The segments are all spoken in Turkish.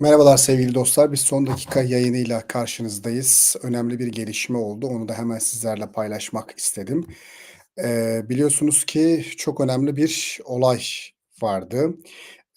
Merhabalar sevgili dostlar. Biz son dakika yayınıyla karşınızdayız. Önemli bir gelişme oldu. Onu da hemen sizlerle paylaşmak istedim. Eee, biliyorsunuz ki çok önemli bir olay vardı.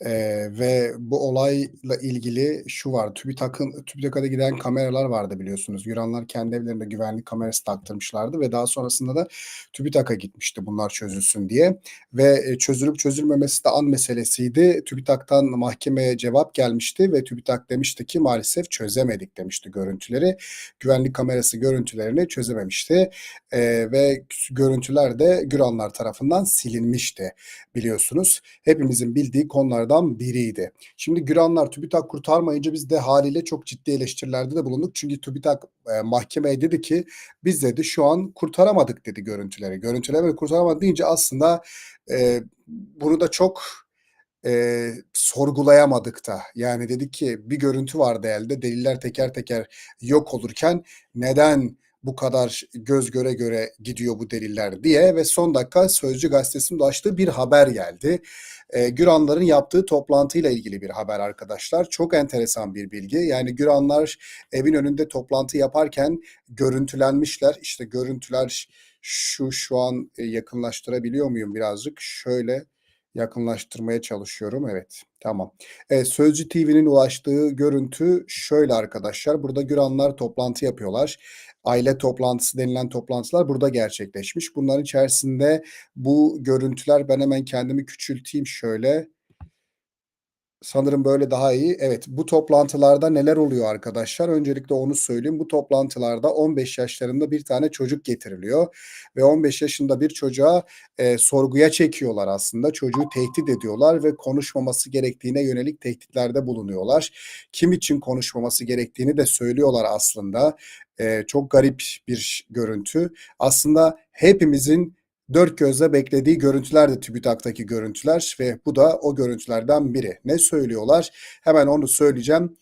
Eee, ve bu olayla ilgili şu var, TÜBİTAK'ın TÜBİTAK'a giden kameralar vardı biliyorsunuz. Yuranlar kendi evlerinde güvenlik kamerası taktırmışlardı ve daha sonrasında da TÜBİTAK'a gitmişti bunlar çözülsün diye ve, eee, çözülüp çözülmemesi de an meselesiydi. TÜBİTAK'tan mahkemeye cevap gelmişti ve TÜBİTAK demişti ki maalesef çözemedik demişti görüntüleri. Güvenlik kamerası görüntülerini çözememişti, eee, ve görüntüler de Güranlar tarafından silinmişti biliyorsunuz. Hepimizin bildiği konulardan biriydi. Şimdi Güranlar TÜBİTAK kurtarmayınca biz de hâliyle çok ciddi eleştirilerde de bulunduk. Çünkü TÜBİTAK, eee, mahkemeye dedi ki "Biz" dedi "Şu an kurtaramadık." dedi görüntüleri. Görüntüleri kurtaramadık deyince aslında, eee, bunu da çok, eee, sorgulayamadık da. Yani dedik ki bir görüntü vardı elde, deliller teker teker yok olurken neden bu kadar göz göre göre gidiyor bu deliller diye ve son dakika Sözcü gazetesinin ulaştığı bir haber geldi. Eee, Güranların yaptığı toplantıyla ilgili bir haber arkadaşlar. Çok enteresan bir bilgi. Yani Güranlar evin önünde toplantı yaparken görüntülenmişler. İşte görüntüler şu, şu an, eee, yakınlaştırabiliyor muyum birazcık? Şöyle yakınlaştırmaya çalışıyorum. Evet, tamam. Evet, Sözcü TV'nin ulaştığı görüntü şöyle arkadaşlar. Burada Güranlar toplantı yapıyorlar. Aile toplantısı denilen toplantılar burada gerçekleşmiş. Bunların içerisinde bu görüntüler ben hemen kendimi küçülteyim şöyle. Sanırım böyle daha iyi. Evet, bu toplantılarda neler oluyor arkadaşlar? Öncelikle onu söyleyeyim. Bu toplantılarda 15 yaşlarında bir tane çocuk getiriliyor ve 15 yaşında bir çocuğa, eee, sorguya çekiyorlar aslında. Çocuğu tehdit ediyorlar ve konuşmaması gerektiğine yönelik tehditlerde bulunuyorlar. Kim için konuşmaması gerektiğini de söylüyorlar aslında. Eee, çok garip bir görüntü. Aslında hepimizin dört gözle beklediği görüntüler de TÜBİTAK'taki görüntüler ve bu da o görüntülerden biri. Ne söylüyorlar? Hemen onu söyleyeceğim.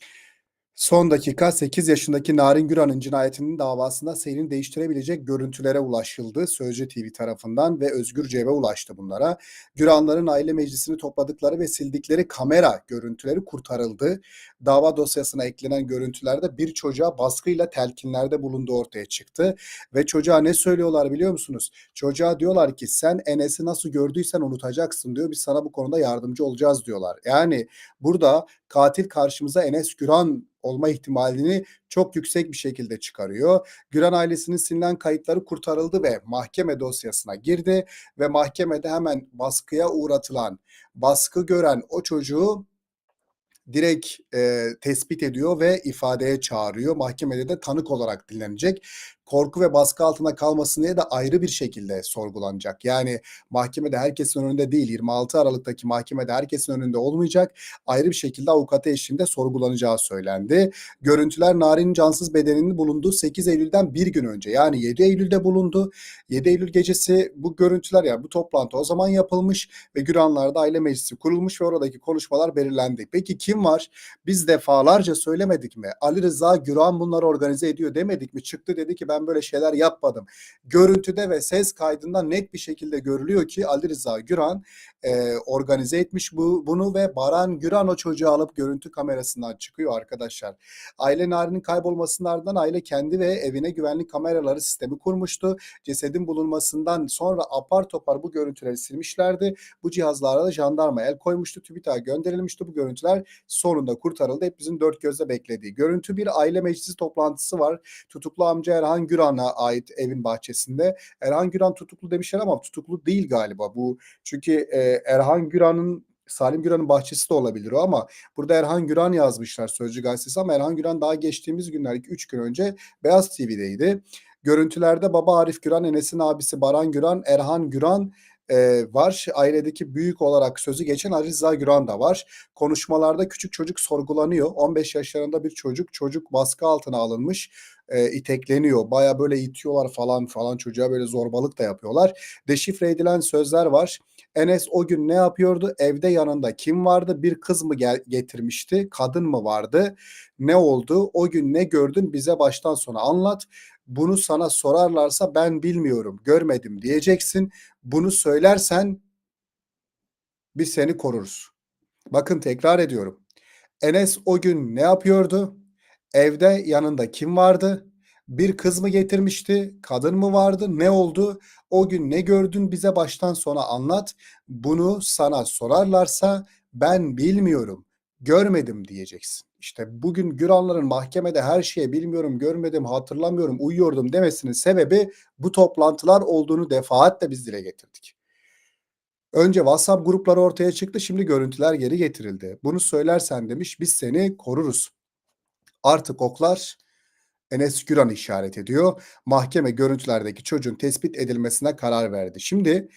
Son dakika 8 yaşındaki Narin Güran'ın cinayetinin davasında seyrini değiştirebilecek görüntülere ulaşıldı Sözcü TV tarafından ve Özgür Cev'e ulaştı bunlara. Güranların aile meclisini topladıkları ve sildikleri kamera görüntüleri kurtarıldı. Dava dosyasına eklenen görüntülerde bir çocuğa baskıyla telkinlerde bulunduğu ortaya çıktı ve çocuğa ne söylüyorlar biliyor musunuz? Çocuğa diyorlar ki sen Enes'i nasıl gördüysen unutacaksın diyor. Biz sana bu konuda yardımcı olacağız diyorlar. Yani burada katil karşımıza Enes Güran olma ihtimalini çok yüksek bir şekilde çıkarıyor. Güran ailesinin silinen kayıtları kurtarıldı ve mahkeme dosyasına girdi ve mahkemede hemen baskıya uğratılan, baskı gören o çocuğu direkt, eee, tespit ediyor ve ifadeye çağırıyor. Mahkemede de tanık olarak dinlenecek. Korku ve baskı altında kalmasın diye de ayrı bir şekilde sorgulanacak. Yani mahkemede herkesin önünde değil, 26 Aralık'taki mahkemede herkesin önünde olmayacak. Ayrı bir şekilde avukatı eşliğinde sorgulanacağı söylendi. Görüntüler Narin'in cansız bedeninin bulunduğu 8 Eylül'den bir gün önce yani 7 Eylül'de bulundu. 7 Eylül gecesi bu görüntüler yani bu toplantı o zaman yapılmış ve Güranlar'da aile meclisi kurulmuş ve oradaki konuşmalar belirlendi. Peki kim var? Biz defalarca söylemedik mi? Ali Rıza Güran bunları organize ediyor demedik mi? Çıktı dedi ki ben böyle şeyler yapmadım. Görüntüde ve ses kaydında net bir şekilde görülüyor ki Ali Rıza Güran e, organize etmiş bu bunu ve Baran Güran o çocuğu alıp görüntü kamerasından çıkıyor arkadaşlar. Aile Narin'in kaybolmasının ardından aile kendi ve evine güvenlik kameraları sistemi kurmuştu. Cesedin bulunmasından sonra apar topar bu görüntüleri silmişlerdi. Bu cihazlara da jandarma el koymuştu. TÜBİTAK'a gönderilmişti. Bu görüntüler sonunda kurtarıldı. Hepimizin dört gözle beklediği. Görüntü bir aile meclisi toplantısı var. Tutuklu amca Erhan Güran'a ait evin bahçesinde. Erhan Güran tutuklu demişler ama tutuklu değil galiba bu. Çünkü e, Erhan Güran'ın Salim Güran'ın bahçesi de olabilir o ama burada Erhan Güran yazmışlar Sözcü gazetesi ama Erhan Güran daha geçtiğimiz günler 3 gün önce Beyaz TV'deydi. Görüntülerde baba Arif Güran, Enes'in abisi Baran Güran, Erhan Güran e, var. Ailedeki büyük olarak sözü geçen Ali Güran da var. Konuşmalarda küçük çocuk sorgulanıyor. 15 yaşlarında bir çocuk, çocuk baskı altına alınmış e, itekleniyor. Baya böyle itiyorlar falan falan çocuğa böyle zorbalık da yapıyorlar. Deşifre edilen sözler var. Enes o gün ne yapıyordu? Evde yanında kim vardı? Bir kız mı gel- getirmişti? Kadın mı vardı? Ne oldu? O gün ne gördün? Bize baştan sona anlat. Bunu sana sorarlarsa ben bilmiyorum, görmedim diyeceksin. Bunu söylersen biz seni koruruz. Bakın tekrar ediyorum. Enes o gün ne yapıyordu? Evde yanında kim vardı? Bir kız mı getirmişti? Kadın mı vardı? Ne oldu? O gün ne gördün bize baştan sona anlat. Bunu sana sorarlarsa ben bilmiyorum, görmedim diyeceksin. İşte bugün Güranların mahkemede her şeye bilmiyorum, görmedim, hatırlamıyorum, uyuyordum demesinin sebebi bu toplantılar olduğunu defaatle biz dile getirdik. Önce WhatsApp grupları ortaya çıktı, şimdi görüntüler geri getirildi. Bunu söylersen demiş biz seni koruruz. Artık oklar Enes Güran'ı işaret ediyor. Mahkeme görüntülerdeki çocuğun tespit edilmesine karar verdi. Şimdi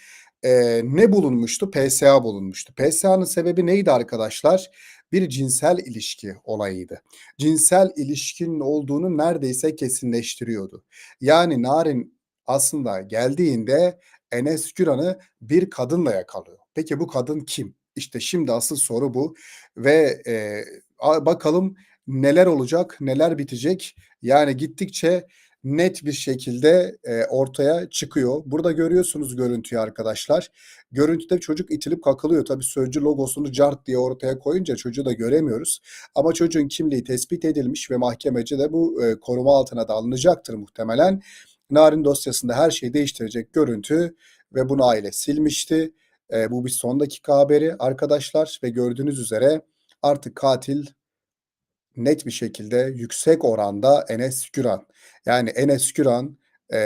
e, ne bulunmuştu? PSA bulunmuştu. PSA'nın sebebi neydi arkadaşlar? Bir cinsel ilişki olayıydı. Cinsel ilişkinin olduğunu neredeyse kesinleştiriyordu. Yani Narin aslında geldiğinde Enes Güran'ı bir kadınla yakalıyor. Peki bu kadın kim? İşte şimdi asıl soru bu ve e, bakalım neler olacak, neler bitecek. Yani gittikçe net bir şekilde e, ortaya çıkıyor. Burada görüyorsunuz görüntüyü arkadaşlar. Görüntüde çocuk itilip kakılıyor. Tabii sözcü logosunu cart diye ortaya koyunca çocuğu da göremiyoruz. Ama çocuğun kimliği tespit edilmiş ve mahkemece de bu e, koruma altına da alınacaktır muhtemelen. Narin dosyasında her şeyi değiştirecek görüntü ve bunu aile silmişti. E, bu bir son dakika haberi arkadaşlar ve gördüğünüz üzere artık katil net bir şekilde yüksek oranda Enes Güran. Yani Enes Güran e,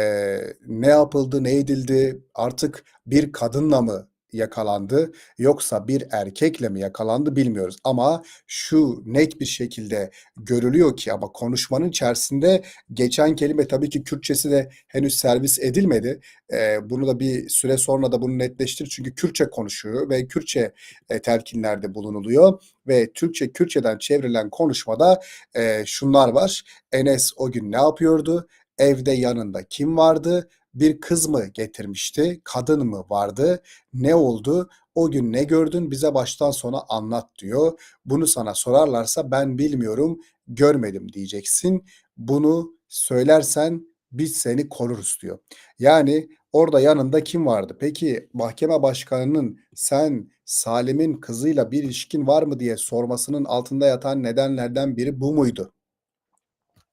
ne yapıldı, ne edildi artık bir kadınla mı yakalandı yoksa bir erkekle mi yakalandı bilmiyoruz. Ama şu net bir şekilde görülüyor ki ama konuşmanın içerisinde geçen kelime tabii ki Kürtçesi de henüz servis edilmedi. Ee, bunu da bir süre sonra da bunu netleştir çünkü Kürtçe konuşuyor ve Kürtçe e, telkinlerde bulunuluyor ve Türkçe Kürtçeden çevrilen konuşmada e, şunlar var. Enes o gün ne yapıyordu? Evde yanında kim vardı? Bir kız mı getirmişti, kadın mı vardı, ne oldu, o gün ne gördün bize baştan sona anlat diyor. Bunu sana sorarlarsa ben bilmiyorum, görmedim diyeceksin. Bunu söylersen biz seni koruruz diyor. Yani orada yanında kim vardı? Peki mahkeme başkanının sen Salim'in kızıyla bir ilişkin var mı diye sormasının altında yatan nedenlerden biri bu muydu?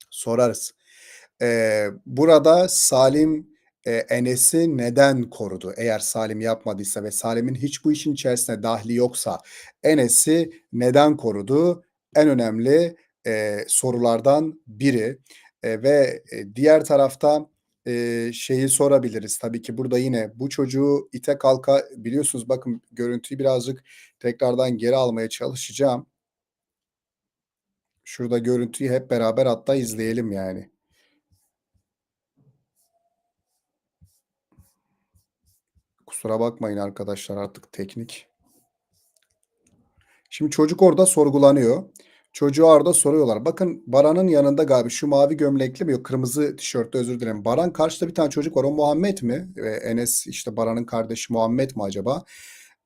Sorarız. Ee, burada Salim e, Enes'i neden korudu? Eğer Salim yapmadıysa ve Salim'in hiç bu işin içerisinde dahli yoksa Enes'i neden korudu? En önemli e, sorulardan biri e, ve diğer tarafta e, şeyi sorabiliriz. Tabii ki burada yine bu çocuğu ite kalka biliyorsunuz bakın görüntüyü birazcık tekrardan geri almaya çalışacağım. Şurada görüntüyü hep beraber hatta izleyelim yani. Kusura bakmayın arkadaşlar artık teknik. Şimdi çocuk orada sorgulanıyor. Çocuğu orada soruyorlar. Bakın Baran'ın yanında galiba şu mavi gömlekli mi yok kırmızı tişörtte özür dilerim. Baran karşıda bir tane çocuk var. O Muhammed mi? Ee, Enes işte Baran'ın kardeşi Muhammed mi acaba?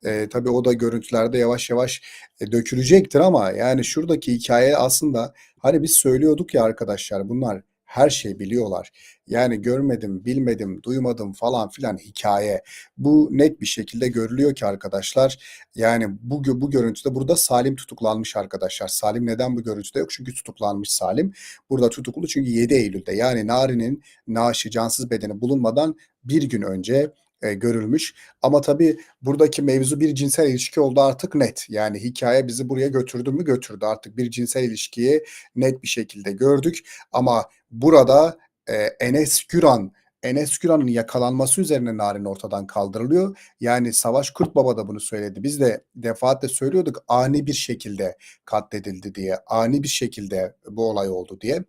Ee, tabii o da görüntülerde yavaş yavaş e, dökülecektir ama yani şuradaki hikaye aslında hani biz söylüyorduk ya arkadaşlar bunlar her şey biliyorlar. Yani görmedim, bilmedim, duymadım falan filan hikaye. Bu net bir şekilde görülüyor ki arkadaşlar. Yani bu bu görüntüde burada Salim tutuklanmış arkadaşlar. Salim neden bu görüntüde yok? Çünkü tutuklanmış Salim. Burada tutuklu çünkü 7 Eylül'de yani Nari'nin naaşı cansız bedeni bulunmadan bir gün önce e, görülmüş. Ama tabii buradaki mevzu bir cinsel ilişki oldu artık net. Yani hikaye bizi buraya götürdü mü götürdü. Artık bir cinsel ilişkiyi net bir şekilde gördük. Ama burada e, Enes Güran Enes Güran'ın yakalanması üzerine Narin ortadan kaldırılıyor. Yani Savaş Kurt Baba da bunu söyledi. Biz de defaatle söylüyorduk ani bir şekilde katledildi diye. Ani bir şekilde bu olay oldu diye.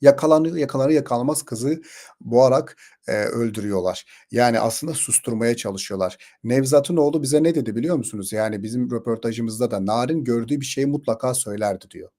Yakalanıyor, yakalanır yakalanmaz kızı boğarak e, öldürüyorlar. Yani aslında susturmaya çalışıyorlar. Nevzat'ın oğlu bize ne dedi biliyor musunuz? Yani bizim röportajımızda da Narin gördüğü bir şeyi mutlaka söylerdi diyor.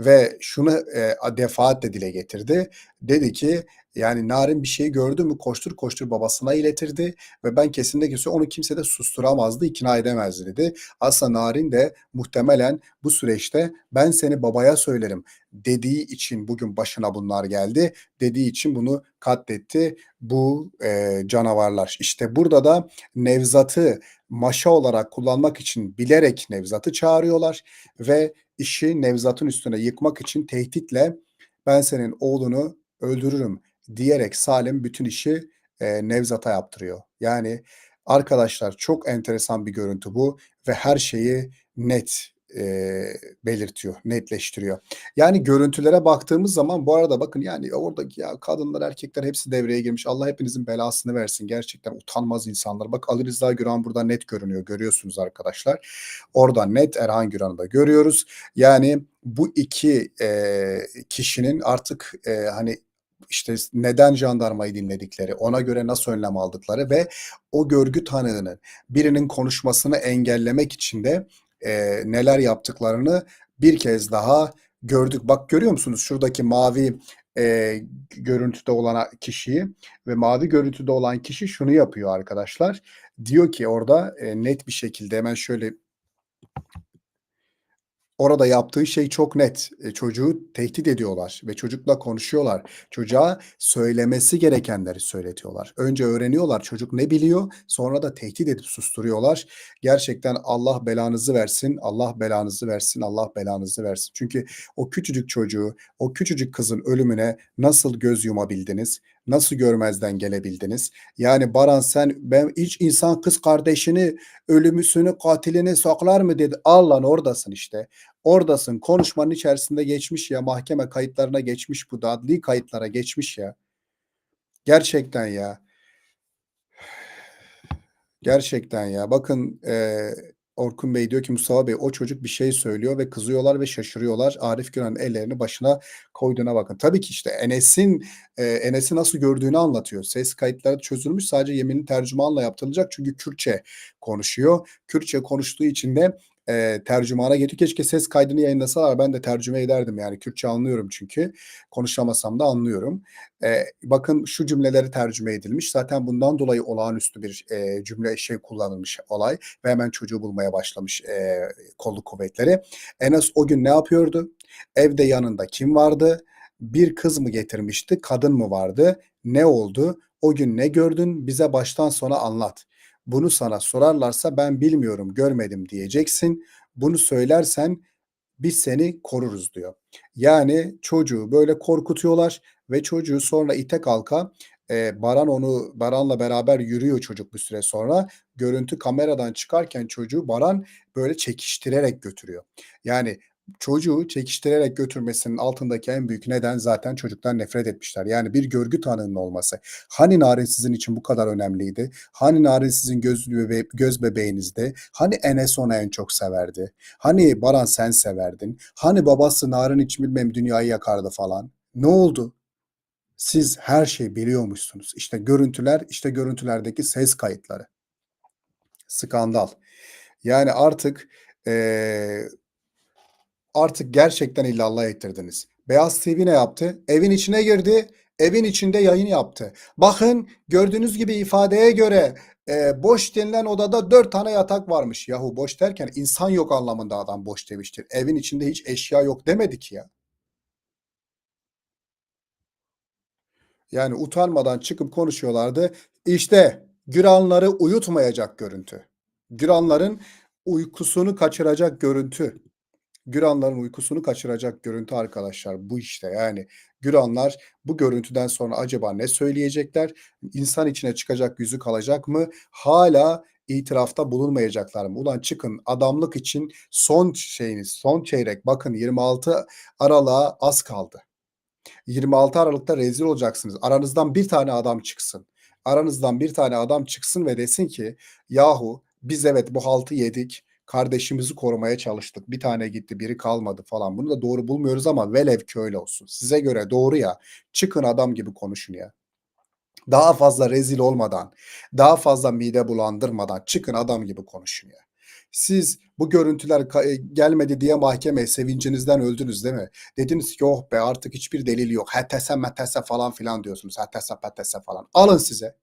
Ve şunu e, defaatle dile getirdi. Dedi ki yani Narin bir şey gördü mü koştur koştur babasına iletirdi ve ben kesinlikle onu kimse de susturamazdı, ikna edemezdi dedi. Aslında Narin de muhtemelen bu süreçte ben seni babaya söylerim dediği için bugün başına bunlar geldi. Dediği için bunu katletti bu e, canavarlar. İşte burada da Nevzat'ı maşa olarak kullanmak için bilerek Nevzat'ı çağırıyorlar ve işi Nevzat'ın üstüne yıkmak için tehditle "Ben senin oğlunu öldürürüm." diyerek Salim bütün işi, eee, Nevzat'a yaptırıyor. Yani arkadaşlar çok enteresan bir görüntü bu ve her şeyi net, eee, belirtiyor, netleştiriyor. Yani görüntülere baktığımız zaman bu arada bakın yani oradaki ya kadınlar, erkekler hepsi devreye girmiş. Allah hepinizin belasını versin. Gerçekten utanmaz insanlar. Bak Ali Rıza Güran burada net görünüyor. Görüyorsunuz arkadaşlar. Orada net Erhan Güran'ı da görüyoruz. Yani bu 2 eee, kişinin artık, eee, hani, işte, neden jandarmayı dinledikleri, ona göre nasıl önlem aldıkları ve o görgü tanığının birinin konuşmasını engellemek için de, eee, neler yaptıklarını bir kez daha gördük. Bak görüyor musunuz şuradaki mavi, eee, görüntüde olan kişiyi ve mavi görüntüde olan kişi şunu yapıyor arkadaşlar. Diyor ki orada, eee, net bir şekilde hemen şöyle Orada yaptığı şey çok net. Eee, çocuğu tehdit ediyorlar ve çocukla konuşuyorlar. Çocuğa söylemesi gerekenleri söyletiyorlar. Önce öğreniyorlar çocuk ne biliyor, sonra da tehdit edip susturuyorlar. Gerçekten Allah belanızı versin, Allah belanızı versin, Allah belanızı versin. Çünkü o küçücük çocuğu, o küçücük kızın ölümüne nasıl göz yumabildiniz? Nasıl görmezden gelebildiniz? Yani Baran sen ben hiç insan kız kardeşini, ölümsünü, katilini saklar mı dedi. Al lan oradasın işte. Oradasın. Konuşmanın içerisinde geçmiş ya. Mahkeme kayıtlarına geçmiş bu da. Adli kayıtlara geçmiş ya. Gerçekten ya. Gerçekten ya. Bakın, eee, Orkun Bey diyor ki Mustafa Bey o çocuk bir şey söylüyor ve kızıyorlar ve şaşırıyorlar. Arif Güran'ın ellerini başına koyduğuna bakın. Tabii ki işte Enes'in, eee, Enes'i nasıl gördüğünü anlatıyor. Ses kayıtları çözülmüş. Sadece yeminli tercümanla yaptırılacak çünkü Kürtçe konuşuyor. Kürtçe konuştuğu için de, eee, tercümana getiriyor. Keşke ses kaydını yayınlasalar ben de tercüme ederdim yani. Kürtçe anlıyorum çünkü. Konuşamasam da anlıyorum. Eee, bakın şu cümleleri tercüme edilmiş. Zaten bundan dolayı olağanüstü bir, eee, cümle şey kullanılmış olay ve hemen çocuğu bulmaya başlamış, eee, kolluk kuvvetleri. Enes o gün ne yapıyordu? Evde yanında kim vardı? Bir kız mı getirmişti, kadın mı vardı? Ne oldu? O gün ne gördün? Bize baştan sona anlat. Bunu sana sorarlarsa ben bilmiyorum, görmedim diyeceksin. Bunu söylersen biz seni koruruz diyor. Yani çocuğu böyle korkutuyorlar ve çocuğu sonra ite kalka, eee, Baran onu Baran'la beraber yürüyor çocuk bir süre sonra. Görüntü kameradan çıkarken çocuğu Baran böyle çekiştirerek götürüyor. Yani çocuğu çekiştirerek götürmesinin altındaki en büyük neden zaten çocuktan nefret etmişler. Yani bir görgü tanığının olması. Hani Narin sizin için bu kadar önemliydi? Hani Narin sizin göz bebe göz bebeğinizdi? Hani Enes onu en çok severdi? Hani Baran sen severdin? Hani babası Narin için bilmem dünyayı yakardı falan? Ne oldu? Siz her şeyi biliyormuşsunuz. İşte görüntüler, işte görüntülerdeki ses kayıtları. Skandal. Yani artık, eee artık gerçekten illallah ettirdiniz. Beyaz TV ne yaptı? Evin içine girdi, evin içinde yayın yaptı. Bakın gördüğünüz gibi ifadeye göre eee, boş denilen odada 4 tane yatak varmış. Yahu boş derken insan yok anlamında adam boş demiştir. Evin içinde hiç eşya yok demedi ki ya. Yani utanmadan çıkıp konuşuyorlardı. İşte Güranları uyutmayacak görüntü. Güranların uykusunu kaçıracak görüntü. Güranların uykusunu kaçıracak görüntü arkadaşlar bu işte. Yani Güranlar bu görüntüden sonra acaba ne söyleyecekler? İnsan içine çıkacak yüzü kalacak mı? Hâlâ itirafta bulunmayacaklar mı? Ulan çıkın adamlık için son şeyiniz, son çeyrek bakın 26 Aralık'a az kaldı. 26 Aralık'ta rezil olacaksınız. Aranızdan bir tane adam çıksın. Aranızdan bir tane adam çıksın ve desin ki yahu biz evet bu haltı yedik. Kardeşimizi korumaya çalıştık. Bir tane gitti, biri kalmadı falan. Bunu da doğru bulmuyoruz ama velev ki öyle olsun. Size göre doğru ya. Çıkın adam gibi konuşun ya. Daha fazla rezil olmadan, daha fazla mide bulandırmadan çıkın adam gibi konuşun ya. Siz bu görüntüler eee, gelmedi diye mahkemeye sevincinizden öldünüz değil mi? Dediniz ki oh be artık hiçbir delil yok. HTS metese falan filan diyorsunuz. HTS petese falan. Alın size.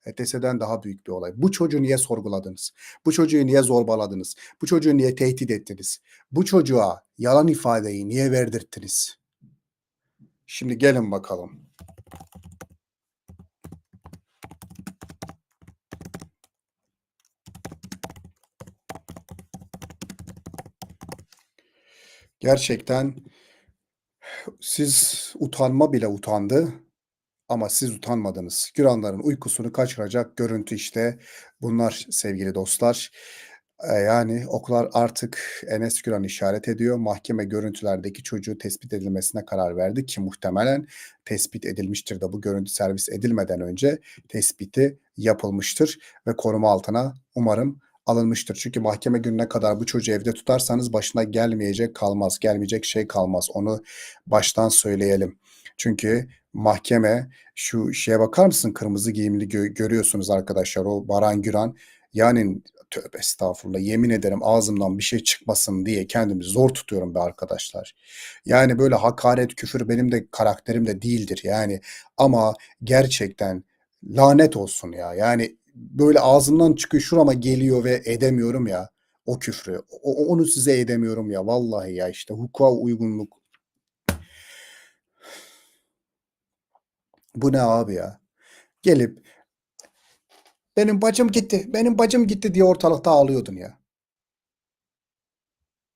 HTS'den daha büyük bir olay. Bu çocuğu niye sorguladınız? Bu çocuğu niye zorbaladınız? Bu çocuğu niye tehdit ettiniz? Bu çocuğa yalan ifadeyi niye verdirttiniz? Şimdi gelin bakalım. Gerçekten siz utanma bile utandı ama siz utanmadınız. Güranların uykusunu kaçıracak görüntü işte bunlar sevgili dostlar. Eee, yani oklar artık Enes Güran'ı işaret ediyor. Mahkeme görüntülerdeki çocuğu tespit edilmesine karar verdi ki muhtemelen tespit edilmiştir de bu görüntü servis edilmeden önce tespiti yapılmıştır ve koruma altına umarım alınmıştır. Çünkü mahkeme gününe kadar bu çocuğu evde tutarsanız başına gelmeyecek kalmaz, gelmeyecek şey kalmaz. Onu baştan söyleyelim. Çünkü mahkeme şu şeye bakar mısın? Kırmızı giyimli gö görüyorsunuz arkadaşlar o Baran Güran. Yani tövbe estağfurullah yemin ederim ağzımdan bir şey çıkmasın diye kendimi zor tutuyorum be arkadaşlar. Yani böyle hakaret, küfür benim de karakterimde değildir yani ama gerçekten lanet olsun ya. Yani böyle ağzımdan çıkıyor şurama geliyor ve edemiyorum ya o küfrü. O, onu size edemiyorum ya vallahi ya işte hukuka uygunluk. Bu ne abi ya? Gelip benim bacım gitti, benim bacım gitti diye ortalıkta ağlıyordun ya.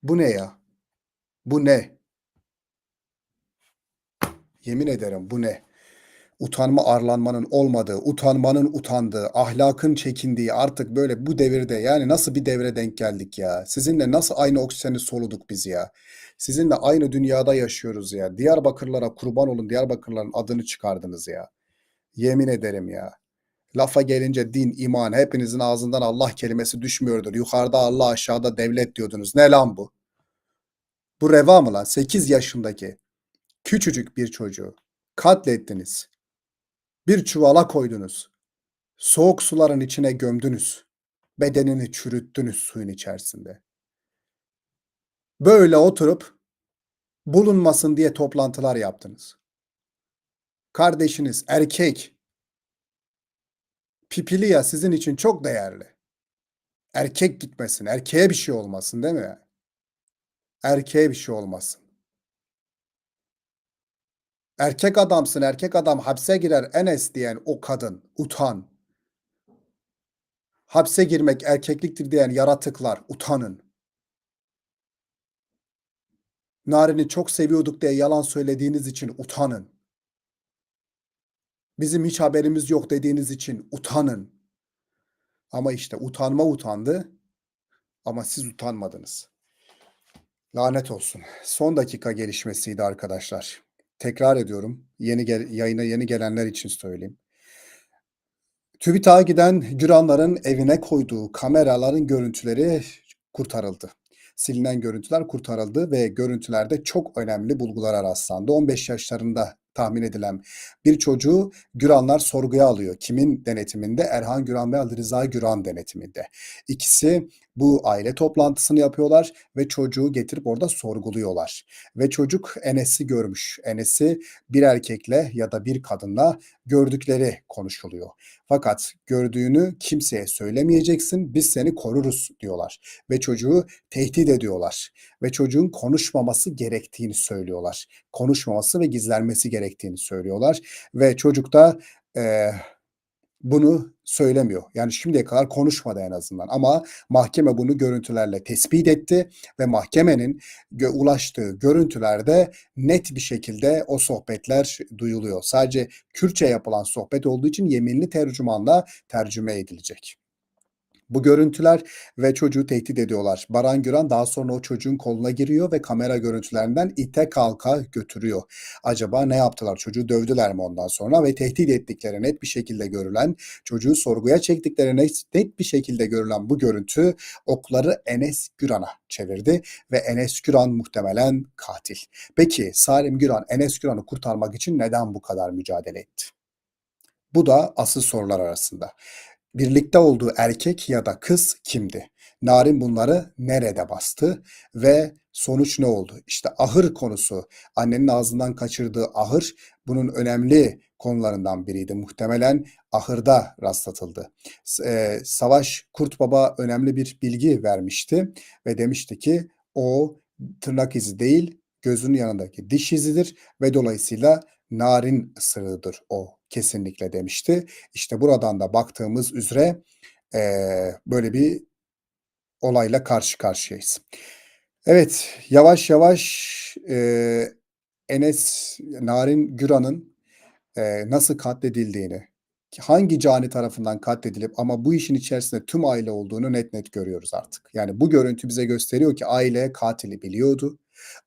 Bu ne ya? Bu ne? Yemin ederim bu ne? Utanma arlanmanın olmadığı, utanmanın utandığı, ahlakın çekindiği artık böyle bu devirde yani nasıl bir devre denk geldik ya? Sizinle nasıl aynı oksijeni soluduk biz ya? Sizinle aynı dünyada yaşıyoruz ya. Diyarbakırlara kurban olun Diyarbakırların adını çıkardınız ya. Yemin ederim ya. Lafa gelince din, iman hepinizin ağzından Allah kelimesi düşmüyordur. Yukarıda Allah aşağıda devlet diyordunuz. Ne lan bu? Bu reva mı lan? 8 yaşındaki küçücük bir çocuğu katlettiniz. Bir çuvala koydunuz. Soğuk suların içine gömdünüz. Bedenini çürüttünüz suyun içerisinde. Böyle oturup bulunmasın diye toplantılar yaptınız. Kardeşiniz erkek. Pipili ya sizin için çok değerli. Erkek gitmesin, erkeğe bir şey olmasın değil mi? Erkeğe bir şey olmasın. Erkek adamsın, erkek adam hapse girer Enes diyen o kadın utan. Hapse girmek erkekliktir diyen yaratıklar utanın. Narin'i çok seviyorduk diye yalan söylediğiniz için utanın. Bizim hiç haberimiz yok dediğiniz için utanın. Ama işte utanma utandı ama siz utanmadınız. Lanet olsun. Son dakika gelişmesiydi arkadaşlar. Tekrar ediyorum. Yeni gel yayına yeni gelenler için söyleyeyim. TÜBİTAK'a giden Güranların evine koyduğu kameraların görüntüleri kurtarıldı. Silinen görüntüler kurtarıldı ve görüntülerde çok önemli bulgulara rastlandı. 15 yaşlarında tahmin edilen bir çocuğu Güranlar sorguya alıyor. Kimin denetiminde? Erhan Güran ve Rıza Güran denetiminde. İkisi bu aile toplantısını yapıyorlar ve çocuğu getirip orada sorguluyorlar. Ve çocuk Enes'i görmüş. Enes'i bir erkekle ya da bir kadınla gördükleri konuşuluyor. Fakat gördüğünü kimseye söylemeyeceksin, biz seni koruruz diyorlar. Ve çocuğu tehdit ediyorlar. Ve çocuğun konuşmaması gerektiğini söylüyorlar. Konuşmaması ve gizlenmesi gerektiğini söylüyorlar. Ve çocuk da e, bunu söylemiyor. Yani şimdiye kadar konuşmadı en azından ama mahkeme bunu görüntülerle tespit etti ve mahkemenin gö- ulaştığı görüntülerde net bir şekilde o sohbetler duyuluyor. Sadece Kürtçe yapılan sohbet olduğu için yeminli tercümanla tercüme edilecek. Bu görüntüler ve çocuğu tehdit ediyorlar. Baran Güran daha sonra o çocuğun koluna giriyor ve kamera görüntülerinden ite kalka götürüyor. Acaba ne yaptılar? Çocuğu dövdüler mi ondan sonra ve tehdit ettikleri net bir şekilde görülen, çocuğu sorguya çektikleri net, bir şekilde görülen bu görüntü okları Enes Güran'a çevirdi ve Enes Güran muhtemelen katil. Peki Salim Güran Enes Güran'ı kurtarmak için neden bu kadar mücadele etti? Bu da asıl sorular arasında. Birlikte olduğu erkek ya da kız kimdi? Narin bunları nerede bastı ve sonuç ne oldu? İşte ahır konusu, annenin ağzından kaçırdığı ahır bunun önemli konularından biriydi. Muhtemelen ahırda rastlatıldı. E, Savaş Kurt Baba önemli bir bilgi vermişti ve demişti ki o tırnak izi değil gözünün yanındaki diş izidir ve dolayısıyla narin ısırığıdır o kesinlikle demişti. İşte buradan da baktığımız üzere e, böyle bir olayla karşı karşıyayız. Evet, yavaş yavaş, eee, Enes Narin Güran'ın, eee, nasıl katledildiğini, hangi cani tarafından katledilip ama bu işin içerisinde tüm aile olduğunu net net görüyoruz artık. Yani bu görüntü bize gösteriyor ki aile katili biliyordu.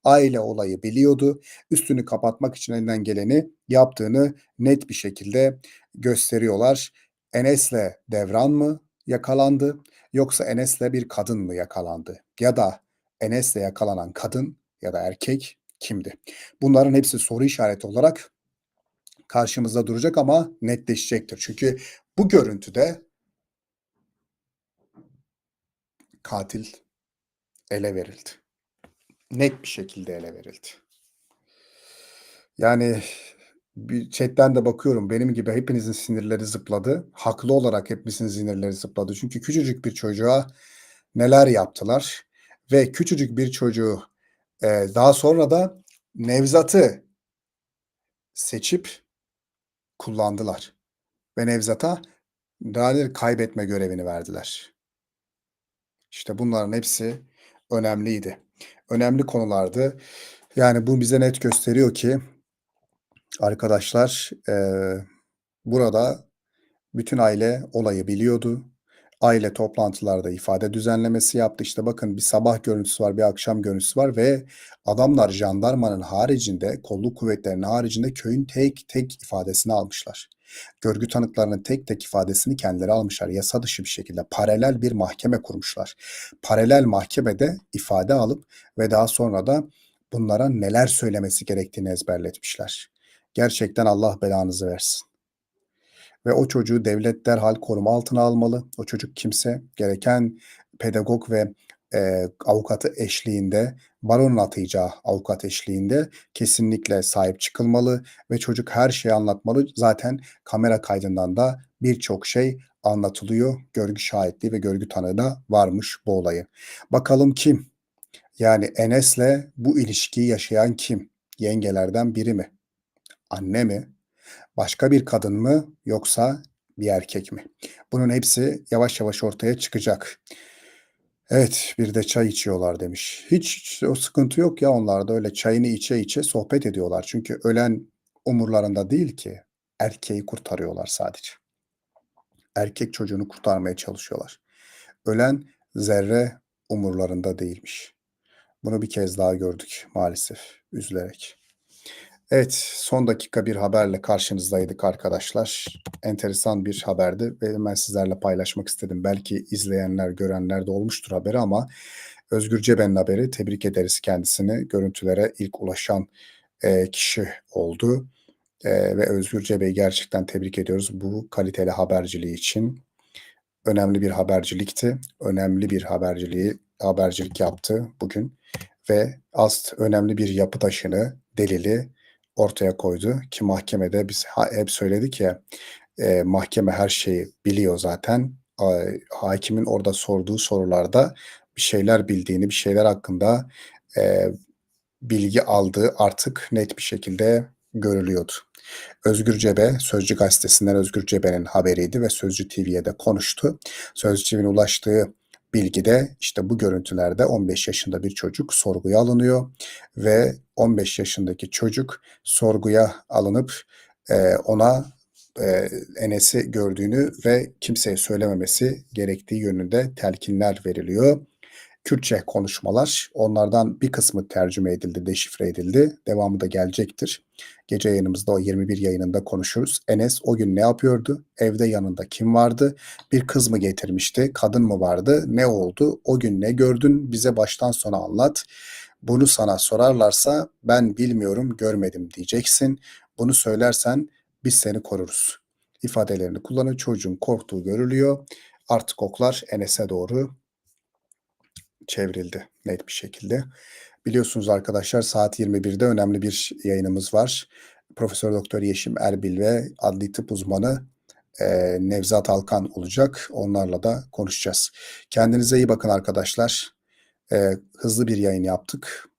Aile olayı biliyordu. Üstünü kapatmak için elinden geleni yaptığını net bir şekilde gösteriyorlar. Enes'le Devran mı yakalandı yoksa Enes'le bir kadın mı yakalandı? Ya da Enes'le yakalanan kadın ya da erkek kimdi? Bunların hepsi soru işareti olarak karşımızda duracak ama netleşecektir. Çünkü bu görüntüde katil ele verildi. Net bir şekilde ele verildi. Yani bir chatten de bakıyorum benim gibi hepinizin sinirleri zıpladı. Haklı olarak hepimizin sinirleri zıpladı. Çünkü küçücük bir çocuğa neler yaptılar ve küçücük bir çocuğu, eee, daha sonra da Nevzat'ı seçip kullandılar ve Nevzat'a kaybetme görevini verdiler. İşte bunların hepsi önemliydi. Önemli konulardı. Yani bu bize net gösteriyor ki arkadaşlar, eee, burada bütün aile olayı biliyordu. Aile toplantılarda ifade düzenlemesi yaptı. İşte bakın bir sabah görüntüsü var, bir akşam görüntüsü var ve adamlar jandarmanın haricinde, kolluk kuvvetlerinin haricinde köyün tek tek ifadesini almışlar. Görgü tanıklarının tek tek ifadesini kendileri almışlar. Yasa dışı bir şekilde paralel bir mahkeme kurmuşlar. Paralel mahkemede ifade alıp ve daha sonra da bunlara neler söylemesi gerektiğini ezberletmişler. Gerçekten Allah belanızı versin. Ve o çocuğu devlet derhal koruma altına almalı. O çocuk kimse gereken pedagog ve, eee, avukatı eşliğinde, baronun atayacağı avukat eşliğinde kesinlikle sahip çıkılmalı ve çocuk her şeyi anlatmalı. Zaten kamera kaydından da birçok şey anlatılıyor. Görgü şahitliği ve görgü tanığı da varmış bu olayın. Bakalım kim? Yani Enes'le bu ilişkiyi yaşayan kim? Yengelerden biri mi? Anne mi? Başka bir kadın mı yoksa bir erkek mi? Bunun hepsi yavaş yavaş ortaya çıkacak. Evet, bir de çay içiyorlar demiş. Hiç o sıkıntı yok ya onlarda öyle çayını içe içe sohbet ediyorlar. Çünkü ölen umurlarında değil ki. Erkeği kurtarıyorlar sadece. Erkek çocuğunu kurtarmaya çalışıyorlar. Ölen zerre umurlarında değilmiş. Bunu bir kez daha gördük maalesef üzülerek. Evet, son dakika bir haberle karşınızdaydık arkadaşlar. Enteresan bir haberdi ve hemen sizlerle paylaşmak istedim. Belki izleyenler, görenler de olmuştur haberi ama Özgür Ceben'in haberi. Tebrik ederiz kendisini. Görüntülere ilk ulaşan, eee, kişi oldu, eee, ve Özgür Cebe'yi gerçekten tebrik ediyoruz bu kaliteli haberciliği için. Önemli bir habercilikti. Önemli bir haberciliği habercilik yaptı bugün ve ast önemli bir yapı taşını, delili ortaya koydu ki mahkemede biz hep söyledik ya, eee, mahkeme her şeyi biliyor zaten. Aaa, hâkimin orada sorduğu sorularda bir şeyler bildiğini, bir şeyler hakkında, eee, bilgi aldığı artık net bir şekilde görülüyordu. Özgür Cebe, Sözcü gazetesinden Özgür Cebe'nin haberiydi ve Sözcü TV'ye de konuştu. Sözcü TV'nin ulaştığı bilgide işte bu görüntülerde 15 yaşında bir çocuk sorguya alınıyor ve 15 yaşındaki çocuk sorguya alınıp, eee, ona, eee, Enes'i gördüğünü ve kimseye söylememesi gerektiği yönünde telkinler veriliyor. Kürtçe konuşmalar, onlardan bir kısmı tercüme edildi, deşifre edildi. Devamı da gelecektir. Gece yayınımızda o 21 yayınında konuşuruz. Enes o gün ne yapıyordu? Evde yanında kim vardı? Bir kız mı getirmişti? Kadın mı vardı? Ne oldu? O gün ne gördün? Bize baştan sona anlat. Bunu sana sorarlarsa ben bilmiyorum, görmedim diyeceksin. Bunu söylersen biz seni koruruz ifadelerini kullanıyor. Çocuğun korktuğu görülüyor. Artık oklar Enes'e doğru çevrildi net bir şekilde. Biliyorsunuz arkadaşlar saat 21'de önemli bir yayınımız var. Profesör Doktor Yeşim Erbil ve adli tıp uzmanı, eee, Nevzat Alkan olacak. Onlarla da konuşacağız. Kendinize iyi bakın arkadaşlar. Eee, hızlı bir yayın yaptık.